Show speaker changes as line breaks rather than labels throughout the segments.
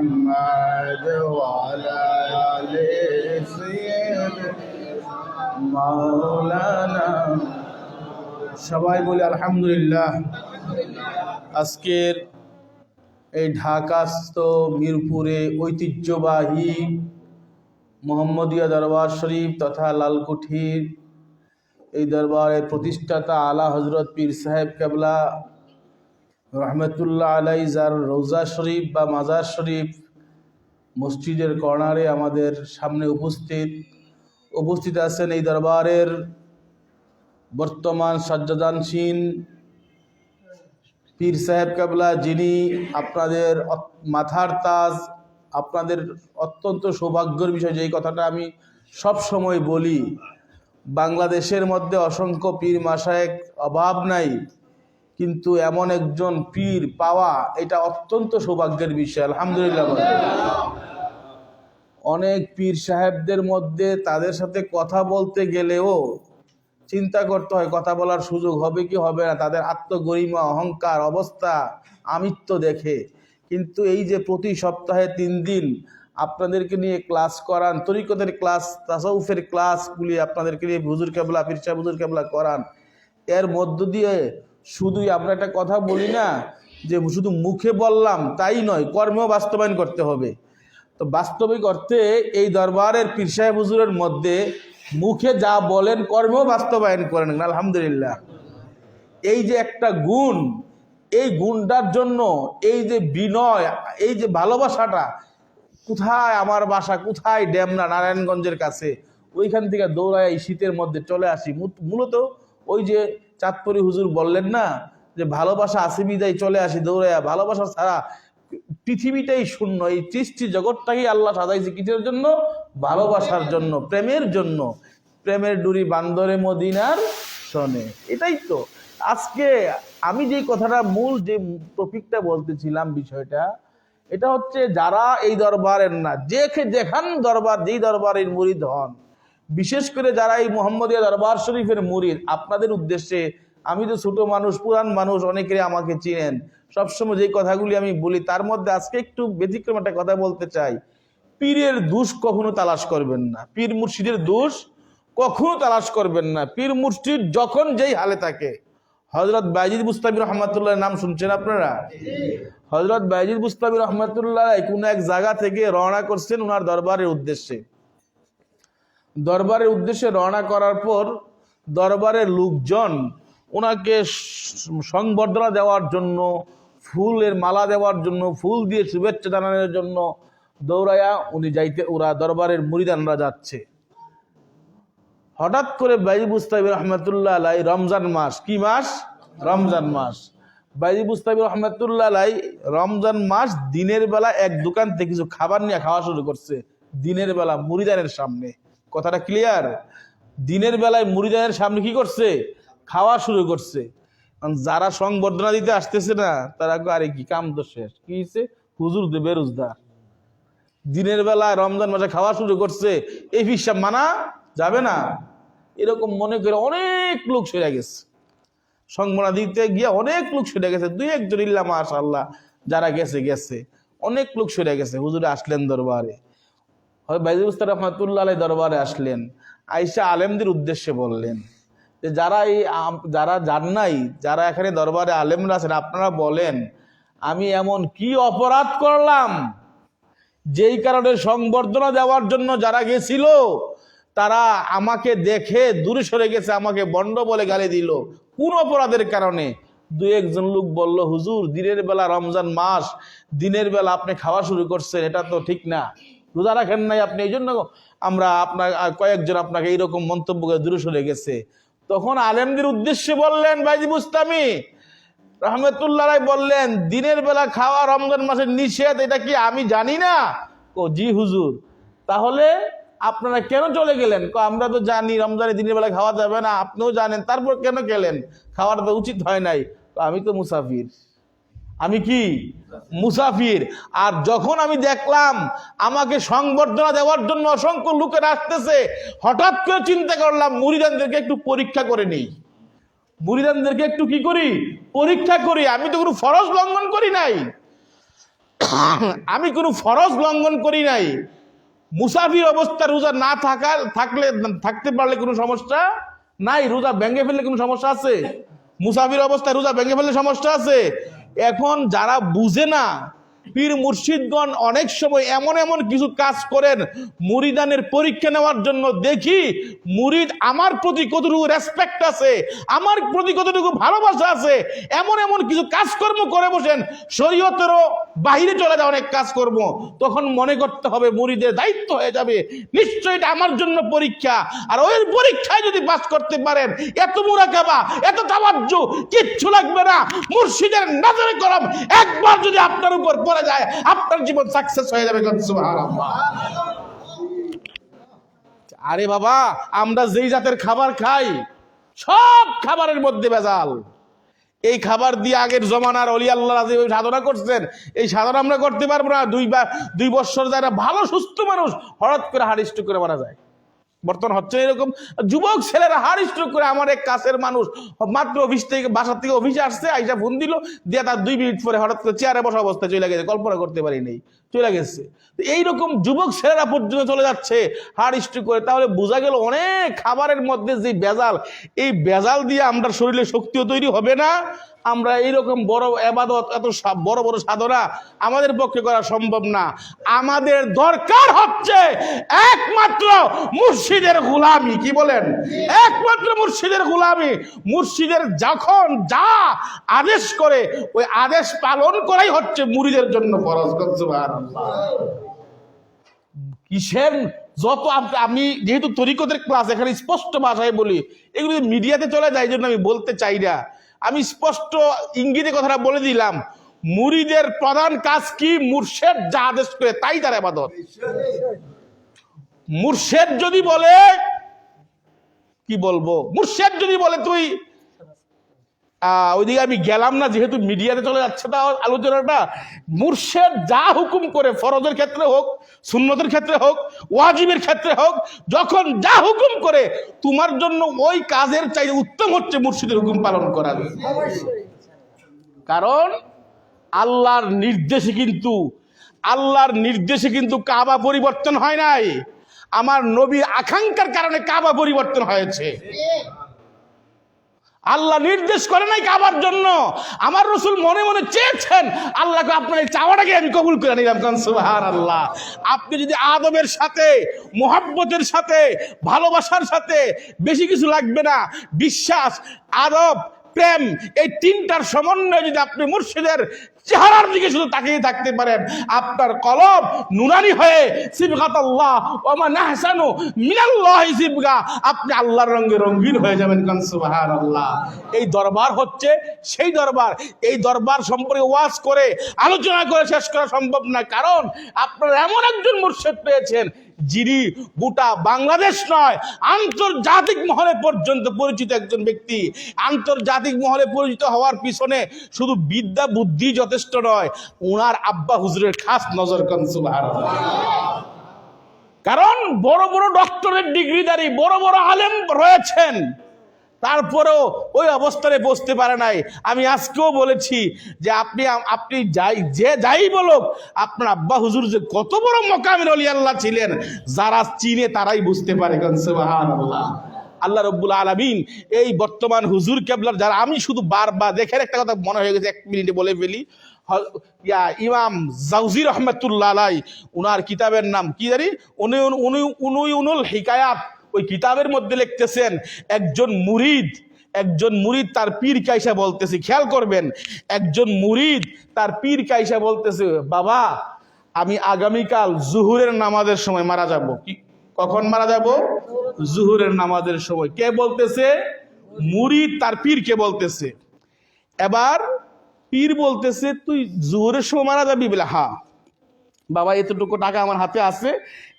محمد وعلى آل سيدنا مولانا সবাই বলে আলহামদুলিল্লাহ আজকের এই ঢাকাস্থ মিরপুরে ঐতিহ্যবাহী মোহাম্মদিয়া দরবার শরীফ তথা লালকুঠির এই দরবারের প্রতিষ্ঠাতা আলা হজরত পীর সাহেব কেবলা রহমতুল্লাহ আলাই যার রোজা শরীফ বা মাজার শরীফ মসজিদের কর্নারে আমাদের সামনে উপস্থিত। উপস্থিত আছেন এই দরবারের বর্তমান সজ্জাদানসীন পীর সাহেব কাবলা, যিনি আপনাদের মাথার তাজ, আপনাদের অত্যন্ত সৌভাগ্যের বিষয়, যেই কথাটা আমি সব সময় বলি, বাংলাদেশের মধ্যে অসংখ্য পীর মাসায়েক অভাব নাই। কিন্তু এমন একজন পীর পাওয়া এটা অত্যন্ত সৌভাগ্যের বিষয়, আলহামদুলিল্লাহ অনেক পীর সাহেবদের মধ্যে তাদের সাথে কথা বলতে গেলেও চিন্তা করতে হয়, কথা বলার সুযোগ হবে কি হবে না, তাদের আত্মগরিমা, অহংকার, অবস্থা, আমিত্ব দেখে। কিন্তু এই যে প্রতি সপ্তাহে তিন দিন আপনাদেরকে নিয়ে ক্লাস করান, তরিকতের ক্লাস, তাসাউফের ক্লাসগুলি আপনাদেরকে নিয়ে হুজুর কেবলা পীরসা হুজুর কেবলা করান, এর মধ্য দিয়ে শুধুই আমরা একটা কথা বলি না, যে শুধু মুখে বললাম তাই নয়, কর্মেও বাস্তবায়ন করতে হবে। তো বাস্তবিক অর্থে এই দরবারের পীর সাহেব হুজুরের মধ্যে মুখে যা বলেন, কর্মেও বাস্তবায়ন করেন আলহামদুলিল্লাহ। এই যে একটা গুণ, এই গুণটার জন্য এই যে বিনয়, এই যে ভালোবাসাটা, কোথায় আমার বাসা, কোথায় ডেমনা, নারায়ণগঞ্জের কাছে? ওইখান থেকে দৌড়ায় এই শীতের মধ্যে চলে আসি। মূলত ওই যে চাঁদপুরি হুজুর বললেন না যে ভালোবাসা আসি বিদায় চলে আসি দৌড়াইয়া, ভালোবাসা ছাড়া পৃথিবীটাই শূন্য, এই সৃষ্টি জগৎটাকেই আল্লাহ সাজাইছে কিসের জন্য? ভালোবাসার জন্য, প্রেমের জন্য। প্রেমের ডুরি বান্দরে মদিনার শোনে এটাই তো। আজকে আমি যে কথাটা মূল যে টপিকটা বলতেছিলাম বিষয়টা, এটা হচ্ছে যারা এই দরবারের না, যে যেখান দরবার, যেই দরবারের মুরিদ হন বিশেষ করে যারা এই মোহাম্মদিয়া দরবার শরীফের মুরিদ, আপনাদের উদ্দেশ্যে আমি তো ছোট মানুষ, পুরান মানুষ অনেকেরই আমাকে চিনেন। সবসময় যে কথাগুলি আমি বলি, তার মধ্যে আজকে একটু ব্যতিক্রম একটা কথা বলতে চাই। পীরের দোষ কখনো তালাশ করবেন না। পীর মুর্শিদের দোষ কখনো তালাশ করবেন না। পীর মুর্শিদ যখন যেই হালে থাকে। হজরত বাইজিদ মুস্তাবি রহমতুল্লাহ নাম শুনছেন আপনারা? হজরত বাইজিদ মুস্তাবি রহমতুল্লাহ কোনো এক জায়গা থেকে রওনা করছেন ওনার দরবারের উদ্দেশ্যে। দরবারের উদ্দেশ্যে রওনা করার পর দরবারের লোকজন ওনাকে সংবর্ধনা দেওয়ার জন্য, ফুলের মালা দেওয়ার জন্য, ফুল দিয়ে শুভেচ্ছা জানানোর জন্য দৌড়াইয়া উনি যাইতে, ওরা দরবারের মুরিদানরা যাচ্ছে। হঠাৎ করে বাইজি মুস্তাবি রহমতুল্লাহ আলাই রমজান মাস, কি মাস? রমজান মাস। বাইজি মুস্তাবি রহমতুল্লাহ আলাই রমজান মাস দিনের বেলা এক দোকান থেকে কিছু খাবার নিয়ে খাওয়া শুরু করছে, দিনের বেলা মুরিদানের সামনে। কথাটা ক্লিয়ার দিনের বেলায় মুরিদানের সামনে কি করছে? খাওয়া শুরু করছে। যারা সংবর্ধনা দিতে আসতেছে না, তারা আরে কি কাম তো শেষ? কি হয়েছে হুজুর দে বেরোজদার দিনের বেলায় রমজান মাসে খাওয়া শুরু করছে, এই হিসাব মানা যাবে না। এরকম মনে করে অনেক লোক সরে গেছে। সংবর্ধনা দিতে গিয়ে অনেক লোক সরে গেছে, দুই একজন ইল্লা মাশাল্লাহ যারা গেছে গেছে। অনেক লোক সরে গেছে। হুজুরে আসলেন দরবারে। বাইজুল উস্তাদ রহমাতুল্লাহ আলাই দরবারে আসলেন। আইসা আলেমদের উদ্দেশ্যে বললেন যে, যারা এই যারা যান নাই যারা এখানে দরবারে আলেমরা আছেন, আপনারা বলেন, আমি এমন কি অপরাধ করলাম? যেই কারণে সংবর্ধনা দেওয়ার জন্য যারা গেছিল, তারা আমাকে দেখে দূরে সরে গেছে, আমাকে বন্ড বলে গালি দিল। কোন অপরাধের কারণে? দু একজন লোক বলল, হুজুর, দিনের বেলা রমজান মাস, দিনের বেলা আপনি খাওয়া শুরু করছেন, এটা তো ঠিক না। রোজা রাখেন নাই আপনি এই জন্য আমরা আপনার কয়েকজন আপনাকে এইরকম মন্তব্য করে দূরে সরে গেছে। তখন আলেমদের উদ্দেশ্যে বললেন বাইজি বুস্তামি রহমতুল্লাহ রায় বললেন, দিনের বেলা খাওয়া রমজান মাসের নিষেধ, এটা কি আমি জানি না? ও জি হুজুর। তাহলে আপনারা কেন চলে গেলেন? আমরা তো জানি রমজানের দিনের বেলা খাওয়া যাবে না, আপনিও জানেন, তারপর কেন গেলেন? খাওয়াটা তো উচিত হয় নাই। আমি তো মুসাফির। আমি কি? মুসাফির। আর যখন আমি দেখলাম আমাকে সংবর্ধনা দেওয়ার জন্য অসংখ্য লোকের আসতেছে, হঠাৎ করে চিন্তা করলাম, মুরিদানদেরকে একটু পরীক্ষা করে নেই। মুরিদানদেরকে একটু কি করি? পরীক্ষা করি। আমি তো কোনো ফরজ লঙ্ঘন করি নাই। আমি কোনো ফরজ লঙ্ঘন করি নাই। মুসাফির অবস্থা রোজা না থাকা, থাকলে, থাকতে পারলে কোনো সমস্যা নাই। রোজা ভেঙে ফেললে কোনো সমস্যা আছে? মুসাফির অবস্থায় রোজা ভেঙে ফেললে সমস্যা আছে? এখন যারা বুঝে না পীর মুর্শিদগণ অনেক সময় এমন এমন কিছু কাজ করেন, মুরিদানের পরীক্ষা নেওয়ার জন্য দেখি মুরিদ আমার প্রতি কতটুকু রেসপেক্ট আছে, আমার প্রতি কতটুকু ভালোবাসা আছে, এমন এমন কিছু কাজকর্ম করে বসেন, শরীয়তেরও বাহিরে চলে যায় অনেক কাজকর্ম। তখন মনে করতে হবে মুরিদের দায়িত্ব হয়ে যাবে, নিশ্চয়ই এটা আমার জন্য পরীক্ষা। আর ওই পরীক্ষায় যদি পাস করতে পারেন, এত মুরাকাবা, এত তাবাজ্জু কিচ্ছু লাগবে না। মুর্শিদের নজরে করম একবার যদি আপনার উপর পড়ে যায়, আপনার জীবন সাকসেস হয়ে যাবে আরে বাবা, আমরা যেই জাতের খাবার খাই, সব খাবারের মধ্যে ভেজাল। এই খাবার দিয়ে আগের জমানার অলি আল্লাহ ওই সাধনা করছেন, এই সাধনা আমরা করতে পারব না। দুই দুই বছর যারা ভালো, সুস্থ মানুষ, হঠাৎ করে হাড় করে মারা যায়। বর্তমান হচ্ছে এরকম যুবক ছেলেরা হাড় স্ট্রোক করে আমার এক কাছের মানুষ মাত্র অফিস থেকে বাসার থেকে অফিসে আসছে, আইসা ফোন দিল, দিয়ে তার দুই মিনিট পরে হঠাৎ করে চেয়ারে বসা অবস্থায় চলে গেছে, কল্পনা করতে পারি নেই, চলে গেছে। এইরকম যুবক ছেলেরা পর্যন্ত চলে যাচ্ছে হাড় স্ট্রোক করে। তাহলে বোঝা গেল অনেক খাবারের মধ্যে যে বেজাল এই বেজাল দিয়ে আমরা শরীরে শক্তিও তৈরি হবে না আমরা এইরকম বড় এবাদত এত বড় বড় সাধনা আমাদের পক্ষে করা সম্ভব না। আমাদের দরকার হচ্ছে একমাত্র মুর্শিদের গোলামি, কি বলেন? একমাত্র মুর্শিদের গোলামি। মুর্শিদের যখন যা আদেশ করে, ওই আদেশ পালন করাই হচ্ছে মুরিদের জন্য ফরজ। কিসের যত আমি যেহেতু তরিকতের ক্লাস, এখানে স্পষ্ট ভাষায় বলি, এগুলো মিডিয়াতে চলে যায় জন্য আমি বলতে চাই না। আমি স্পষ্ট ইঙ্গিতে কথাটা বলে দিলাম, মুরিদের প্রধান কাজ কি? মুর্শেদ যা আদেশ করে, তাই তার আবাদত। মুর্শেদ যদি বলে, কি বলব? মুর্শেদ যদি বলে, তুই ওইদিকে আমি গেলাম না, যেহেতু মিডিয়াতে চলে যাচ্ছে তা আলোচনাটা, মুর্শেদ যা হুকুম করে, ফরজের ক্ষেত্রে হোক, সুন্নতের ক্ষেত্রে হোক, ওয়াজিবের ক্ষেত্রে হোক, যখন যা হুকুম করে, তোমার জন্য ওই কাজের চাইতে উত্তম হচ্ছে মুর্শিদের হুকুম পালন করা। কারণ আল্লাহর নির্দেশে কিন্তু, আল্লাহর নির্দেশে কিন্তু কাবা পরিবর্তন হয় নাই। আমার নবীর আকাঙ্ক্ষার কারণে কাবা পরিবর্তন হয়েছে। আল্লাহ নির্দেশ করে নাই কাবার জন্য। আমার রসুল মনে মনে চেয়েছেন, আল্লাহকে আপনার এই চাওয়াটাকে আমি কবুল করে নিলাম। কারণ আল্লাহ আপনি যদি আদবের সাথে, মোহাব্বতের সাথে, ভালোবাসার সাথে বেশি কিছু লাগবে না, বিশ্বাস, আদব, প্রেম, এই তিনটার সমন্বয়ে যদি আপনি মুর্শিদের চেহারার দিকে শুধু তাকিয়ে থাকতে পারেন আপনার কলব নুরানি হয়ে সিবগাত আল্লাহ ওমা নাহসানু মিনাল্লাহ সিবগা। আপনি আল্লাহর রঙে রঙিন হয়ে যাবেন কান? সুবহানাল্লাহ। এই দরবার হচ্ছে সেই দরবার। এই দরবার সম্পর্কে ওয়াজ করে, আলোচনা করে শেষ করা সম্ভব না কারণ আপনারা এমন একজন মুর্শিদ পেয়েছেন যিনি গোটা বাংলাদেশ নয়, আন্তর্জাতিক মহলে পর্যন্ত পরিচিত একজন ব্যক্তি। আন্তর্জাতিক মহলে পরিচিত হওয়ার পিছনে শুধু বিদ্যা, বুদ্ধি যথেষ্ট নয়, ওনার আব্বা হুজুরের খাস নজর কনসুলার কারণ বড় বড় ডক্টরের ডিগ্রিধারী, বড় বড় আলেম রয়েছেন। তারপরেও ওই অবস্থানে বসতে পারে নাই। আমি আজকেও বলেছি যে আপনি আপনি যাই যে যাই বলুক, আপনার আব্বা হুজুর যে কত বড় মকামের অলি আল্লাহ ছিলেন, যারা চিনে তারাই বুঝতে পারে আল্লাহ রব্বুল আলমিন এই বর্তমান হুজুর কেবলার যারা, আমি শুধু বারবার দেখেন, একটা কথা মনে হয়ে গেছে, এক মিনিটে বলে ফেলি। ইয়া ইমাম জাউজির রহমতুল্লাহ আলাই উনার কিতাবের নাম কি জানি? উনি উনি উনুল হিকায়াত। ওই কিতাবের মধ্যে লিখতেছেন, একজন মুরিদ একজন মুরিদ তার পীর কাইসা বলতেছে। খেয়াল করবেন, একজন মুরিদ তার পীর কাইসা বলতেছে, বাবা, আমি আগামীকাল জুহুরের নামাজের সময় মারা যাব কি, কখন মারা যাব? জুহুরের নামাজের সময়। কে বলতেছে? মুরিদ তার পীরকে বলতেছে? এবার পীর বলতেছে, তুই জুহুরের সময় মারা যাবি? বলে হ্যাঁ। বাবা, এতটুকু টাকা আমার হাতে আছে।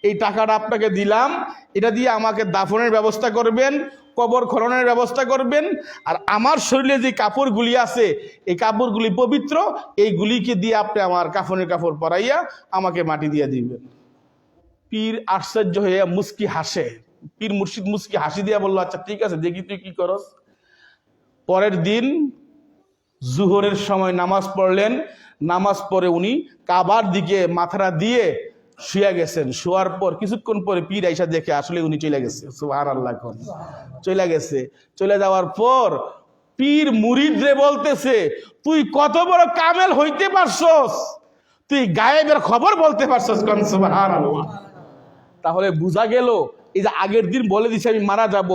এই টাকাটা আপনাকে দিলাম। এটা দিয়ে আমাকে দাফনের ব্যবস্থা করবেন, কবর খননের ব্যবস্থা করবেন। আর আমার শরীরে যে কাপড়গুলি আছে, এই কাপড়গুলি পবিত্র, এইগুলিকে দিয়ে আপনি আমার কাফনের কাপড় পরাইয়া আমাকে মাটি দিয়ে দিবেন। পীর আশ্চর্য হয়ে মুস্কি হাসে। পীর মুর্শিদ মুস্কি হাসি দিয়া বলল আচ্ছা ঠিক আছে, দেখি তুই কি করস। পরের দিন জুহরের সময় নামাজ পড়লেন। নামাজ পড়ে উনি কাবার দিকে মাথাটা দিয়ে শুয়ে গেছেন। শোয়ার পর কিছুক্ষণ পরে পীর আইসা দেখে আসলে উনি চলে গেছে। সুহার আল্লাহ চলে গেছে। চলে যাওয়ার পর পীর মুরিদরে বলতেছে, তুই কত বড় কামেল হইতে পারছস? তুই গায়েবের খবর বলতে পারছস কোন? সুবহান আল্লাহ তাহলে বোঝা গেল, এই যে আগের দিন বলে দিছে আমি মারা যাব।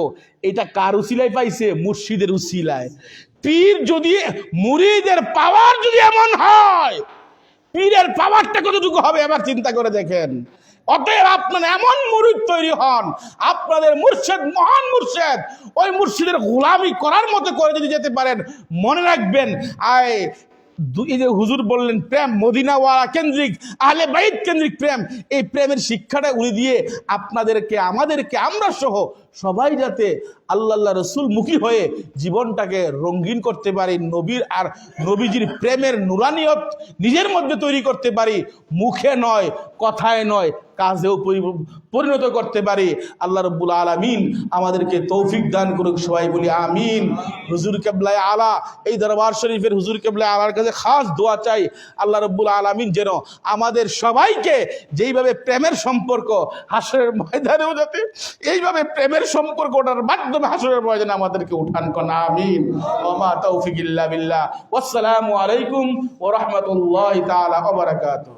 এটা কার উসিলায় পাইছে? মুর্শিদের উসিলায়। পীর যদি, মুরিদের পাওয়ার যদি এমন হয়, পীরের পাওয়ারটা কতটুকু হবে এবার চিন্তা করে দেখেন। অতএব আপনারা এমন মুরিদ তৈরি হন, আপনাদের মুর্শেদ, মহান মুর্শেদ, ওই মুর্শিদের গোলামি করার মতো করে যদি যেতে পারেন, মনে রাখবেন, আয় এই যে হুজুর বললেন, প্রেম, মদিনাওয়ালা কেন্দ্রিক, আহলে বাইত কেন্দ্রিক প্রেম। এই প্রেমের শিক্ষাটা উনি দিয়ে আপনাদেরকে, আমাদেরকে, আমরা সহ সবাই যাতে আল্লাহ রসুল মুখী হয়ে জীবনটাকে রঙিন করতে পারি, নবীর আর নবীজির প্রেমের নুরানিয়ত নিজের মধ্যে তৈরি করতে পারি, মুখে নয়, কথায় নয় কাজেও পরি- পরিণত করতে পারি। আল্লাহ রব্বুল আলমিন আমাদেরকে তৌফিক দান করুক, সবাই বলি আমিন। হুজুর কেবলায় আলা, এই দরবার শরীফের হুজুর কেবলায় আলার কাছে খাস দোয়া চাই। আল্লাহ রব্বুল আলমিন যেন আমাদের সবাইকে যেইভাবে প্রেমের সম্পর্ক, হাসরের ময়দানেও যাতে এইভাবে প্রেমের সম্পর্কটার মাধ্যমে হাসরের ময়দানে আমাদেরকে উঠান কন, আমিন। ওমা তৌফিক ইল্লা বিল্লাহ। আসসালামু আলাইকুম ওয়া রাহমাতুল্লাহি তাআলা ওয়া বারাকাতুহু।